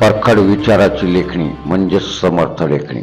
परखड विचाराची लेखणी म्हणजे समर्थ लेखणी.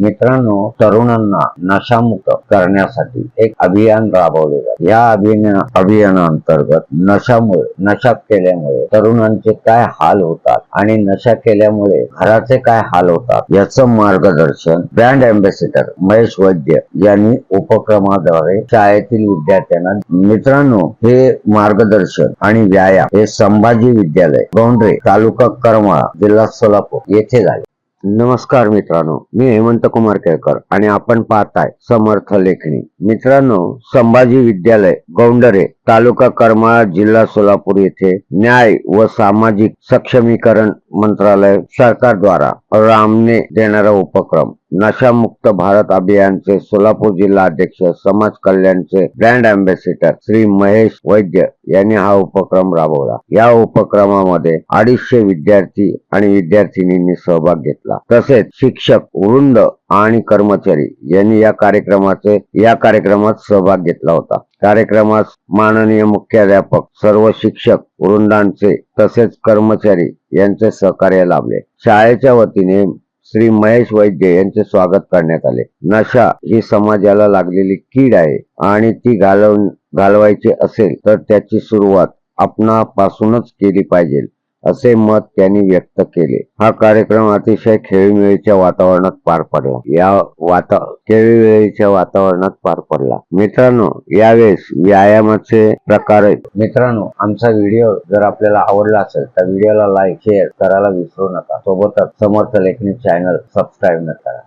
मित्रांनो तरुणांना नशामुक्त करण्यासाठी एक अभियान राबवले जाते. या अभियाना अभियानाअंतर्गत नशामुळे नशा केल्यामुळे तरुणांचे काय हाल होतात आणि नशा केल्यामुळे घराचे काय हाल होतात याचं मार्गदर्शन ब्रँड अँबॅसिडर महेश वैद्य यांनी उपक्रमाद्वारे शाळेतील विद्यार्थ्यांना मित्रांनो हे मार्गदर्शन आणि व्यायाम हे संभाजी विद्यालय गौंडरे तालुका करमाळा जिल्हा सोलापूर येथे झाले. नमस्कार मित्रांनो मी हेमंत कुमार केळकर आणि आपण पाहताय समर्थ लेखणी. मित्रांनो संभाजी विद्यालय गौंडरे तालुका करमाळा जिल्हा सोलापूर येथे न्याय व सामाजिक सक्षमीकरण मंत्रालय सरकारद्वारा रामने देणारा उपक्रम नशामुक्त भारत अभियानचे सोलापूर जिल्हा अध्यक्ष समाज कल्याणचे ब्रँड अँबॅसिडर श्री महेश वैद्य यांनी हा उपक्रम राबवला. या उपक्रमामध्ये अडीचशे विद्यार्थी आणि विद्यार्थिनींनी सहभाग घेतला. तसेच शिक्षक वृंद आणि कर्मचारी यांनी या कार्यक्रमाचे या कार्यक्रमात सहभाग घेतला होता. कार्यक्रमात माननीय मुख्याध्यापक सर्व शिक्षक वृंदांचे तसेच कर्मचारी यांचे सहकार्य लाभले. शाळेच्या वतीने श्री महेश वैद्य यांचे स्वागत करण्यात आले. नशा ही समाजाला लागलेली कीड आहे आणि ती घालवून घालवायची असेल तर त्याची सुरुवात आपणापासूनच केली पाहिजे. असे मत त्यांनी व्यक्त केले. हा कार्यक्रम अतिशय खेळीमेळीच्या वातावरणात पार पडला. या वाता खेळीमेळीच्या वातावरणात पार पडला. मित्रांनो यावेळेस व्यायामाचे प्रकार आहेत. मित्रांनो आमचा व्हिडिओ जर आपल्याला आवडला असेल तर व्हिडिओला लाईक शेअर करायला विसरू नका. सोबतच समर्थ लेखनी चॅनल सबस्क्राईब न करा.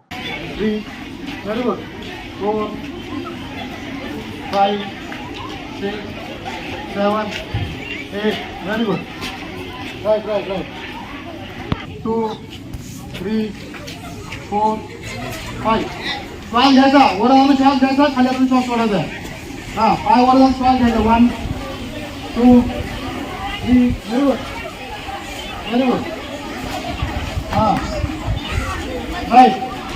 five, six, seven, eight, very good. Right, right, right. Two, three, four, five. श्वास घ्यायचा. वर जाऊन श्वास घ्यायचा. खाली आपण श्वास सोडायचा. हा पाय वर जाऊन श्वास घ्यायचा. One two three very good very good हा. राईट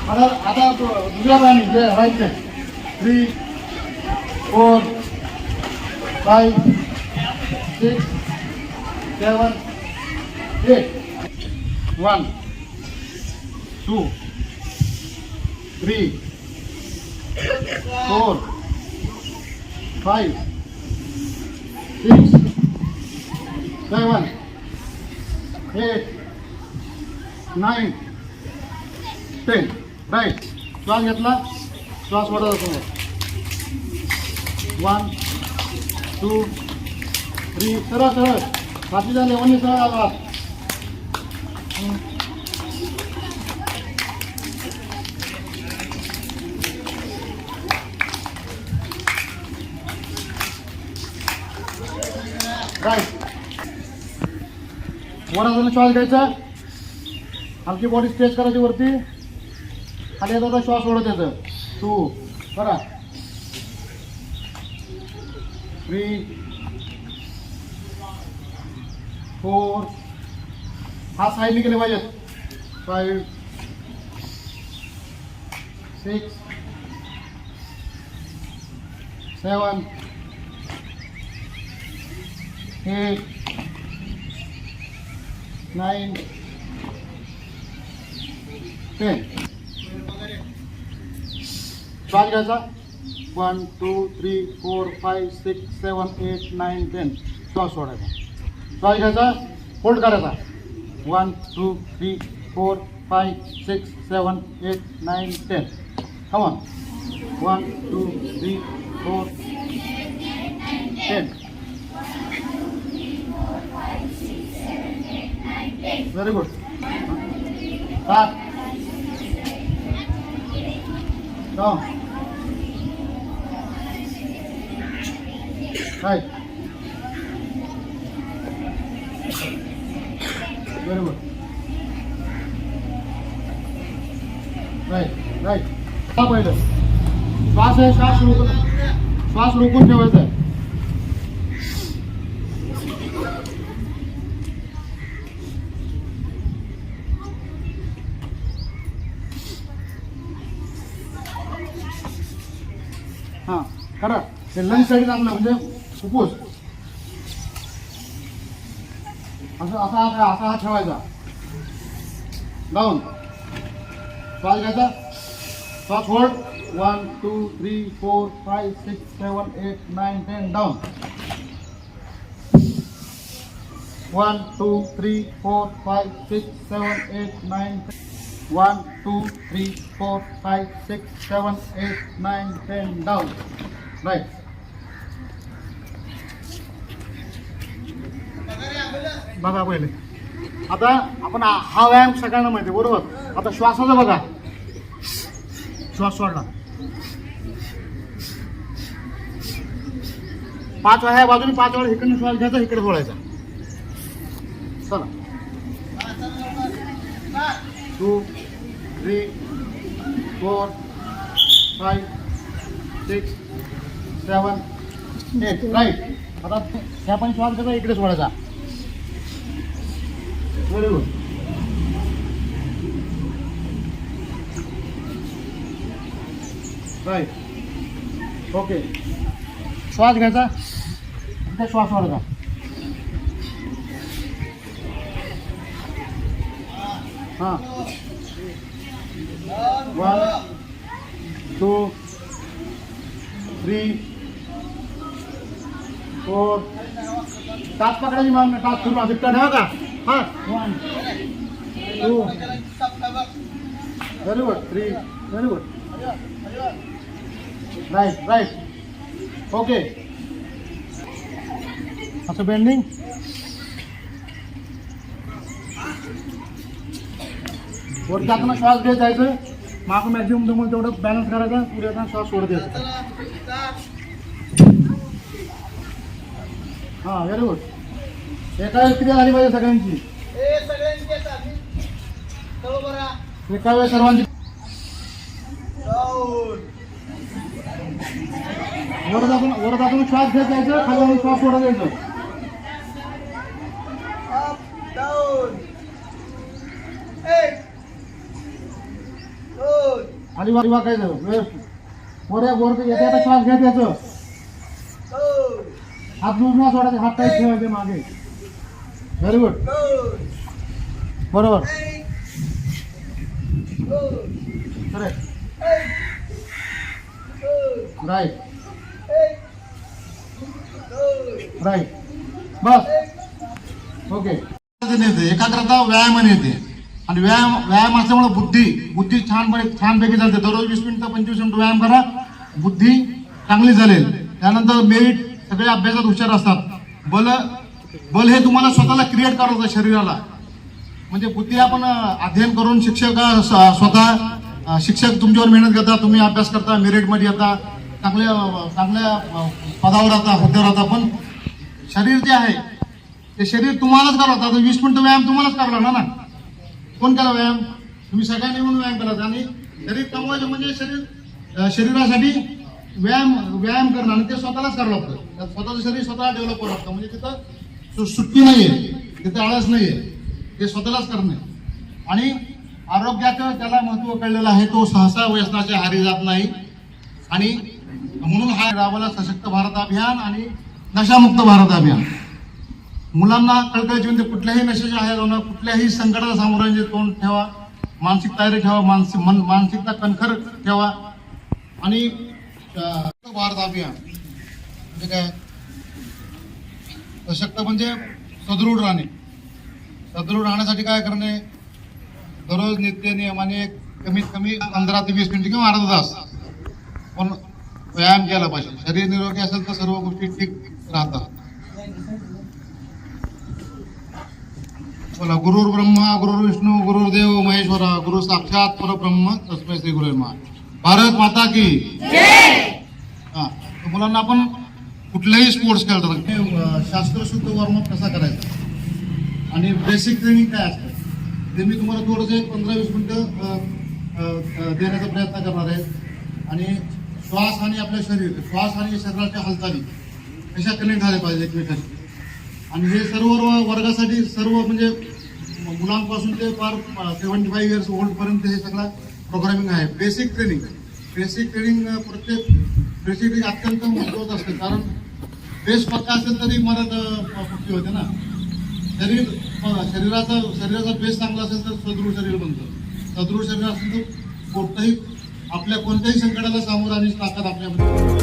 आता आता तो दुसऱ्या पायाने जे राईट ते. Three four five six seven eight one two three four five six seven eight nine ten right श्वास घेतला? श्वास वाढत असतो वन टू थ्री सरळ सरळ. छातीच्या लेवलने सरळ आला. काय? वर श्वास घ्यायचा? हलकी बॉडी स्ट्रेच करायची वरती. खाली येतो श्वास ओढत येतं. टू करा. थ्री फोर हा साईडने केले पाहिजेत. Five six seven eight nine ten श्वास घ्यायचा. One two three four five six seven eight nine ten श्वास सोडायचा. श्वास घ्यायचा. होल्ड करायचा. 1, 2, 3, 4, 5, 6, 7, 8, 9, 10. Come on. 1, 2, 3, 4, 10. Very good. Start. Down. Right. Very good. Right right. हा पहिलं श्वास आहे श्वास रोखून श्वास रोखून ठेवायचा आहे हां खरं ते लंच साईड आपलं म्हणजे फुफ्फुस असं असा असा असा हात ठेवायचा डाऊन श्वास घ्यायचा श्वास hold one two three four five six seven eight nine ten down one two three four five six seven eight nine one two three four five six seven eight nine ten down right बघा पहिले. आता आपण हा व्यायाम सगळ्यांना माहिती आहे, बरोबर? आता श्वासाचा बघा. श्वास सोडला पाच वेळा ह्या बाजूने पाच वेळा इकडून श्वास घ्यायचा इकडे सोडायचा. चला. Two three four five six seven eight right आता ह्या पण श्वास घ्यायचा इकडे सोडायचा. गुड राईट ओके श्वास घ्यायचा इथे श्वास सोडायचा हाँ. वन टू थ्री फोर टाच पकडायची मग टाच सुरू. दिक्कत ठेवा का हां। One two very good three very good right right okay असं बेंडिंग वर जाताना श्वास घेत जायचं मागं मॅक्झिमम तुम्हाला तेवढं बॅलन्स करायचा पुढे येताना श्वास सोडत हां व्हेरी गुड एका वेळेस क्रिया झाली पाहिजे सगळ्यांची एका वेळेस सर्वांची वर जाताना वर जाताना श्वास घेत जायचं खाली जाऊन श्वास सोडत यायचं खाली वर वाकायचं व्यवस्थित वर वर येता येता श्वास घेत यायचं हात दूर नाही सोडायचे हात टाईट ठेवायचे मागे व्हेरी गुड बरोबर. करेक्ट राईट राईट बस. ओके एकाग्रता व्यायामाने येते. आणि व्यायाम व्यायाम असल्यामुळे बुद्धी बुद्धी छानपणे छानपैकी चालते. दररोज वीस मिनिटं पंचवीस मिनिट व्यायाम करा. बुद्धी चांगली चालेल. त्यानंतर मेरिट सगळे अभ्यासात हुशार असतात. बल बल हे तुम्हाला स्वतःला क्रिएट करावं होतं शरीराला. म्हणजे बुद्धी आपण अध्ययन करून शिक्षक स्वतः शिक्षक तुमच्यावर मेहनत करता तुम्ही अभ्यास करता मेरिटमध्ये येता चांगल्या चांगल्या पदावर राहता हुद्द्यावर राहता पण शरीर जे आहे ते शरीर तुम्हालाच करावं आता वीस मिनिटं व्यायाम तुम्हालाच करावं लागणार ना? कोण केला व्यायाम? तुम्ही सगळ्यांनी म्हणून व्यायाम करायचा आणि शरीर कमवायचं म्हणजे शरीर शरीरासाठी व्यायाम व्यायाम करणं आणि ते स्वतःलाच करावं लागतं. स्वतःचं शरीर स्वतःला डेव्हलप करावं लागतं. म्हणजे तिथं सु- सुट्टी नाहीये तिथे आळस नाहीये ते स्वतःलाच करणे. आणि आरोग्याचं त्याला महत्त्व कळलेलं आहे तो सहसा व्यसनाच्या हारी जात नाही. आणि म्हणून हा राबवला सशक्त भारत अभियान आणि नशामुक्त भारत अभियान. मुलांना कळकळीची ते कुठल्याही नशेच्या हायर होणं कुठल्याही संकटाला सामोरांचे तोंड ठेवा मानसिक तयारी ठेवा मानसिक मन मानसिकता कणखर ठेवा. आणि भारत अभियान. म्हणजे काय? सशक्त म्हणजे सदृढ राहणे. सदृढ राहण्यासाठी काय करणे? दररोज नित्य नियमाने कमीत कमी पंधरा ते वीस मिनिट किंवा अर्धा तास पण व्यायाम केला पाहिजे. शरीर निरोगी असेल तर सर्व गोष्टी ठीक राहतात. बोला गुरुर ब्रह्मा गुरुर विष्णू गुरुर देव महेश्वरा गुरु साक्षात परब्रह्म तस्मै श्री गुरु भारत माता की हा मुलांना आपण कुठल्याही स्पोर्ट्स खेळतात. शास्त्रशुद्ध वॉर्मअप कसा करायचा? आणि बेसिक ट्रेनिंग काय असतं? ते मी तुम्हाला थोडंसं एक पंधरा वीस मिनटं देण्याचा प्रयत्न करणार आहे. आणि श्वास आणि आपलं शरीर श्वास आणि शरीराच्या हालचाली कशा कनेक्ट झाल्या पाहिजे एकमेकांशी? आणि हे सर्व वर्गासाठी सर्व म्हणजे मुलांपासून ते फार सेव्हन्टी फाईव्ह इयर्स ओल्डपर्यंत हे सगळं प्रोग्रामिंग आहे. बेसिक ट्रेनिंग बेसिक ट्रेनिंग प्रत्येक बेसिक अत्यंत महत्वाचं असते. कारण बेस पक्का असेल तरी मदत पुष्टी होते ना. शरीर बघा शरीराचा शरीराचा बेस चांगला असेल तर सदृढ शरीर बनतं. सदृढ शरीर असेल तर कोणतंही आपल्या कोणत्याही संकटाला सामोरं आणि ताकद आपल्यामध्ये.